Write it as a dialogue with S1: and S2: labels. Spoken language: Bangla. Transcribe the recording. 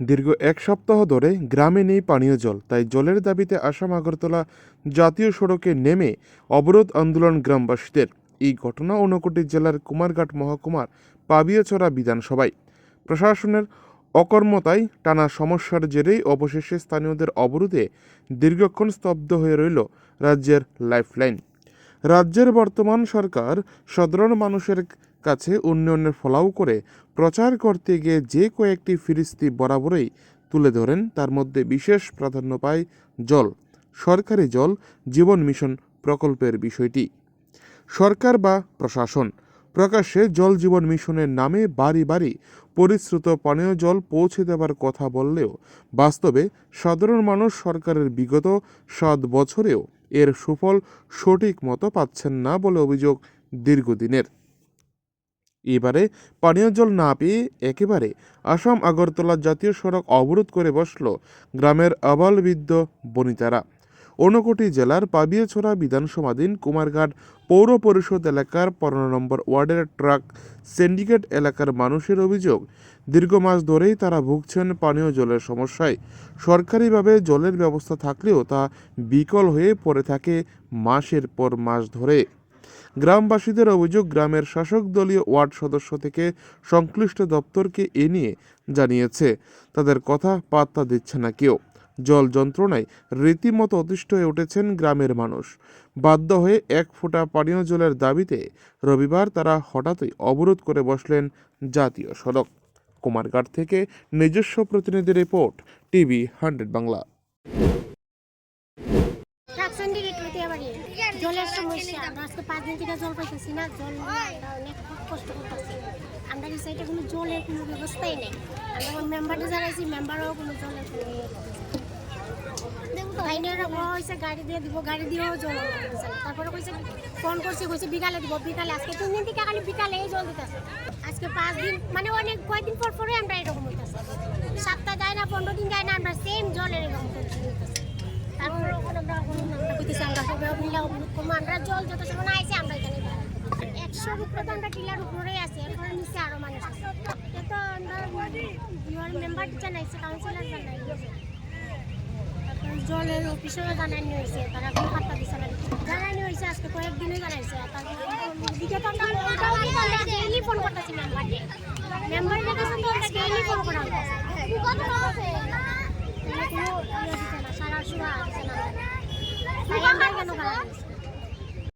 S1: দীর্ঘ এক সপ্তাহ ধরে গ্রামে নেই পানীয় জল, তাই জলের দাবিতে আসাম আগরতলা জাতীয় সড়কে নেমে অবরোধ আন্দোলন গ্রামবাসীদের। এই ঘটনা ঊনকোটি জেলার কুমারঘাট মহকুমার পাবিয়াচড়া বিধানসভায়। প্রশাসনের অকর্মতায় টানা সমস্যার জেরেই অবশেষে স্থানীয়দের অবরোধে দীর্ঘক্ষণ স্তব্ধ হয়ে রইল রাজ্যের লাইফলাইন। রাজ্যের বর্তমান সরকার সাধারণ মানুষের কাছে উন্নয়নের ফলাও করে প্রচার করতে গিয়ে যে কয়েকটি ফিরিস্তি বরাবরই তুলে ধরেন, তার মধ্যে বিশেষ প্রাধান্য পায় জল, সরকারি জল, জীবন মিশন প্রকল্পের বিষয়টি। সরকার বা প্রশাসন, প্রকাশ্যে জল জীবন মিশনের নামে বাড়ি বাড়ি পরিশ্রুত পানীয় জল পৌঁছে দেওয়ার কথা বললেও বাস্তবে সাধারণ মানুষ সরকারের বিগত সাত বছরেও এর সুফল সঠিক মতো পাচ্ছেন না বলে অভিযোগ দীর্ঘদিনের। এবারে পানীয় জল না পেয়ে একেবারে আসাম আগরতলা জাতীয় সড়ক অবরোধ করে বসল গ্রামের আবালবৃদ্ধ বনিতারা। ঊনকোটি জেলার পাবিয়াছড়া বিধানসভাধীন কুমারঘাট পৌর পরিষদ এলাকার পনেরো নম্বর ওয়ার্ডের ট্রাক সিন্ডিকেট এলাকার মানুষের অভিযোগ, দীর্ঘ মাস ধরেই তারা ভুগছেন পানীয় জলের সমস্যায়। সরকারিভাবে জলের ব্যবস্থা থাকলেও তা বিকল হয়ে পড়ে থাকে মাসের পর মাস ধরে। গ্রামবাসীদের অভিযোগ গ্রামের শাসক দলীয় ওয়ার্ড সদস্য থেকে সংশ্লিষ্ট দপ্তরকে এ নিয়ে জানিয়েছে। তাদের কথা পাত্তা দিচ্ছে না কেউ। জল যন্ত্রণায় রীতিমতো অতিষ্ঠ হয়ে উঠেছেন গ্রামের মানুষ। বাধ্য হয়ে এক ফোঁটা পানীয় জলের দাবিতে রবিবার তারা হঠাৎই অবরোধ করে বসলেন জাতীয় সড়ক। কুমারঘাট থেকে নিজস্ব প্রতিনিধি report, TV hundred Bangla.
S2: Syndicate হতে পারি জলের সমস্যা। আমরা আজকে পাঁচ দিন থেকে জল পাইতেছি না জল অনেক কষ্ট করতেছি। আমরা এই সাইডে কোনো জলের কোনো ব্যবস্থাই নেই। আমরা মেম্বারটা জানাইছি মেম্বারও কোনো জলের কোনো ইয়ে না। গাড়ি দিয়ে দিব গাড়ি দিয়েও জল তারপরে কইছে ফোন করছি কইছে বিকালে দিব বিকালে। আজকে তিন দিন থেকে খালি বিকালে জল দিতেছে। আজকে পাঁচ দিন মানে অনেক কয়েকদিন পর পরে আমরা এরকম হইতেছে। একশো উপরে তো আমরা টিলার উপরে আছি এরপরে নিচে আরও মানুষ আছে? তো আমরা মেম্বার জানাইছে কাউন্সিলর জানাইছে জলের অফিসেও জানানি হয়েছে তারা কোনো পাত্তা দিচ্ছে না জানানি হয়েছে আজকে কয়েকদিনই জানাইছে দিকে তো আমরা ডেইলি ফোন করতেছি মেম্বারকে মেম্বার কাছে তো ডেইলি ফোন করা হচ্ছে কোনো ইয়ে দিচ্ছে না সারা সুরা দিচ্ছে না তাই আমরা কেন খারাপ